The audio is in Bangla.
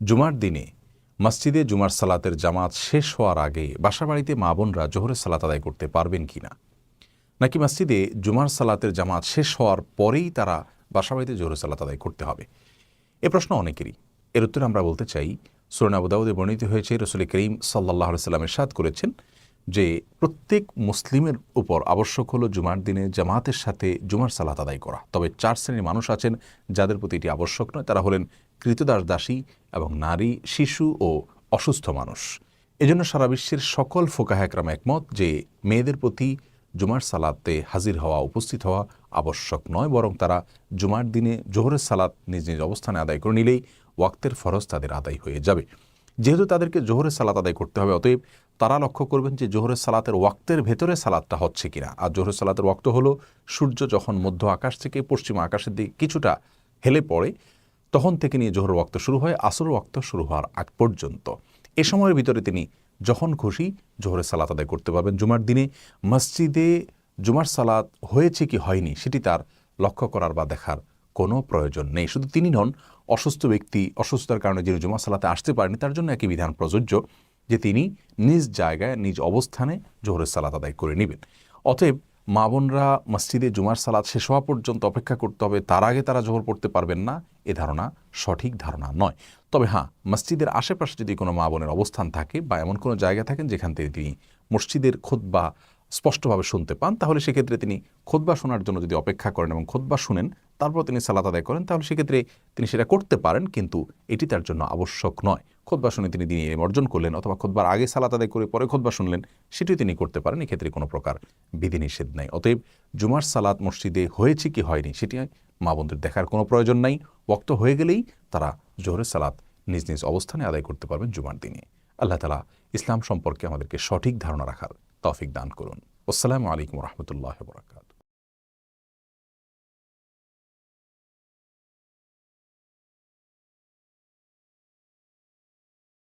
জুমার দিনে মসজিদে জুমার সালাতের জামাত শেষ হওয়ার আগে বাসাবাড়িতে মা বোনরা জোহরের সালাত আদায় করতে পারবেন কি না নাকি মসজিদে জুমার সালাতের জামাত শেষ হওয়ার পরেই তারা বাসাবাড়িতে জোহরের সালাত আদায় করতে হবে? এ প্রশ্ন অনেকেরই। এর উত্তরে আমরা বলতে চাই সুরনাবুদাউদে বর্ণিত হয়েছে, রসুল করিম সাল্লাহ সাল্লামের সাদ করেছেন যে প্রত্যেক মুসলিমের উপর আবশ্যক হলো জুমার দিনে জামাতের সাথে জুমার সালাত আদায় করা। তবে চার শ্রেণির মানুষ আছেন যাদের প্রতি এটি আবশ্যক নয়। তারা হলেন কৃতদাস দাসী এবং নারী, শিশু ও অসুস্থ মানুষ। এজন্য সারা বিশ্বের সকল ফোকাহ একরাম একমত যে মেয়েদের প্রতি জুমার সালাতে হাজির হওয়া, উপস্থিত হওয়া আবশ্যক নয়, বরং তারা জুমার দিনে জোহরের সালাত নিজ নিজ অবস্থানে আদায় করে নিলেই ওয়াক্তের ফরজ তাদের আদায় হয়ে যাবে। যেহেতু তাদেরকে জোহরের সালাত আদায় করতে হবে, অতএব তারা লক্ষ্য করবেন যে জোহরের সালাতের ওয়াক্তের ভেতরে সালাদটা হচ্ছে কিনা। আর জোহরের সালাতের ওয়াক্ত হলো সূর্য যখন মধ্য আকাশ থেকে পশ্চিম আকাশের দিকে কিছুটা হেলে পড়ে, তখন থেকে নিয়ে জোহর ওয়াক্ত শুরু হয় আসর ওয়াক্ত শুরু হওয়ার আগ পর্যন্ত। এ সময়ের ভিতরে তিনি যখন খুশি জোহরের সালাত আদায় করতে পারবেন। জুমার দিনে মসজিদে জুমার সালাত হয়েছে কি হয়নি সেটি তার লক্ষ্য করার বা দেখার কোনো প্রয়োজন নেই। শুধু তিনি নন, অসুস্থ ব্যক্তি, অসুস্থতার কারণে যিনি জুমা সালাতে আসতে পারেনি তার জন্য একই বিধান প্রযোজ্য। যে তিনি নিজ জায়গায়, নিজ অবস্থানে জোহরের সালাত আদায় করে নেবেন। অতএব মা বোনরা মসজিদে জুমার সালাত শেষ হওয়া পর্যন্ত অপেক্ষা করতে হবে। তার আগে তারা জোহর পড়তে পারবেন না, এ ধারণা সঠিক ধারণা নয়। তবে হ্যাঁ মসজিদের আশেপাশে যদি কোনো মা বোনের অবস্থান থাকে বা এমন কোনো জায়গা থাকেন যেখান থেকে তিনি মসজিদের খোদ বা স্পষ্টভাবে শুনতে পান, তাহলে সেক্ষেত্রে তিনি খোদবা শোনার জন্য যদি অপেক্ষা করেন এবং খোদবা শুনেন, তারপর তিনি সালাত আদায় করেন, তাহলে সেক্ষেত্রে তিনি সেটা করতে পারেন, কিন্তু এটি তার জন্য আবশ্যক নয়। খোদবা শুনে তিনি দিনে অর্জন করলেন অথবা খোদবার আগে সালাত আদায় করে পরে খোদবা শুনলেন, সেটিও তিনি করতে পারেন, এক্ষেত্রে কোনো প্রকার বিধিনিষেধ নাই। অতএব জুমার সালাত মসজিদে হয়েছে কি হয়নি সেটি মা বোনদের দেখার কোনো প্রয়োজন নাই। ওক্ত হয়ে গেলেই তারা জোহরের সালাত নিজ নিজ অবস্থানে আদায় করতে পারবেন জুমার দিনে। আল্লাহ তালা ইসলাম সম্পর্কে আমাদেরকে সঠিক ধারণা রাখার তৌফিক দান করুন। আসসালামু আলাইকুম রহমতুল্লাহ বরাকাত